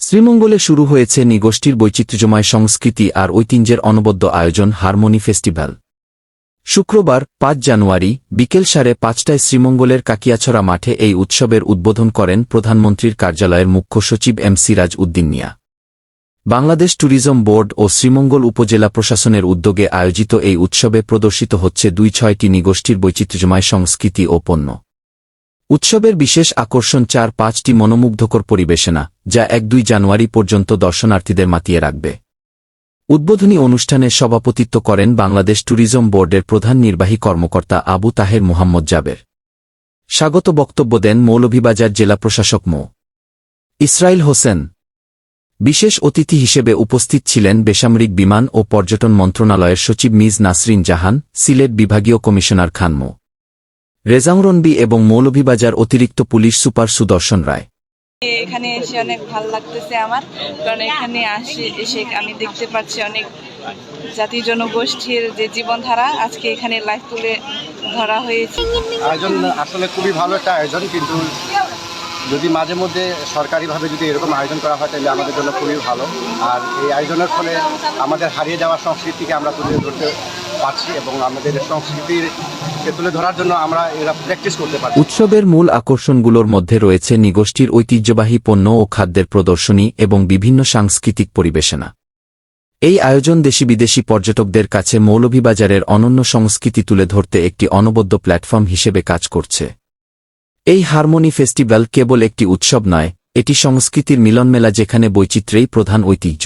শ্রীমঙ্গলে শুরু হয়েছে নিগোষ্ঠীর বৈচিত্র্যময় সংস্কৃতি আর ঐতিহ্যের অনবদ্য আয়োজন হারমোনি ফেস্টিভ্যাল। শুক্রবার, পাঁচ জানুয়ারি, বিকেল সাড়ে পাঁচটায় শ্রীমঙ্গলের কাকিয়াছড়া মাঠে এই উৎসবের উদ্বোধন করেন প্রধানমন্ত্রীর কার্যালয়ের মুখ্য সচিব M Siraj Uddin Mia. Bangladesh tourism board ও শ্রীমঙ্গল উপজেলা প্রশাসনের উদ্যোগে আয়োজিত এই উৎসবে প্রদর্শিত হচ্ছে দুই ছয়টি নিগোষ্ঠীর বৈচিত্র্যময় সংস্কৃতি ও পণ্য। উৎসবের বিশেষ আকর্ষণ চার পাঁচটি মনোমুগ্ধকর পরিবেশনা, যা এক দুই জানুয়ারি পর্যন্ত দর্শনার্থীদের মাতিয়ে রাখবে। উদ্বোধনী অনুষ্ঠানে সভাপতিত্ব করেন বাংলাদেশ ট্যুরিজম বোর্ডের প্রধান নির্বাহী কর্মকর্তা আবু তাহের মোহাম্মদ জাবের। স্বাগত বক্তব্য দেন মৌলভীবাজার জেলা প্রশাসক মো. ইসরাইল হোসেন। বিশেষ অতিথি হিসেবে উপস্থিত ছিলেন বেসামরিক বিমান ও পর্যটন মন্ত্রণালয়ের সচিব মিজ নাসরিন জাহান, সিলেট বিভাগীয় কমিশনার খান মো। রেজাউরনবি এবং মৌলভীবাজার অতিরিক্ত পুলিশ সুপার সুদর্শন রায়। এখানে এসে অনেক ভালো লাগতেছে আমার কারণ এখানে আসে এসে আমি দেখতে পাচ্ছি অনেক জাতি জনগোষ্ঠীর যে জীবনধারা আজকে এখানে লাইভ তুলে ধরা হয়েছে। আয়োজন আসলে খুবই ভালো একটা আয়োজন কিন্তু যদি মাঝে মধ্যে সরকারিভাবে যদি এরকম আয়োজন করা হয়, তাহলে আমাদের জন্য খুবই ভালো। আর এই আয়োজনের ফলে আমাদের হারিয়ে যাওয়া সংস্কৃতিকে আমরা তুলে ধরতে পারছি এবং আমাদের সংস্কৃতিরকে তুলে ধরার জন্য আমরা এরা প্র্যাকটিস করতে পারছি। উৎসবের মূল আকর্ষণগুলোর মধ্যে রয়েছে নিগোষ্ঠীর ঐতিহ্যবাহী পণ্য ও খাদ্যের প্রদর্শনী এবং বিভিন্ন সাংস্কৃতিক পরিবেশনা। এই আয়োজন দেশি বিদেশি পর্যটকদের কাছে মৌলভীবাজারের অনন্য সংস্কৃতি তুলে ধরতে একটি অনবদ্য প্ল্যাটফর্ম হিসেবে কাজ করছে। এই হারমোনি ফেস্টিভ্যাল কেবল একটি উৎসব নয় এটি সংস্কৃতির মিলনমেলা যেখানে বৈচিত্র্যেই প্রধান ঐতিহ্য।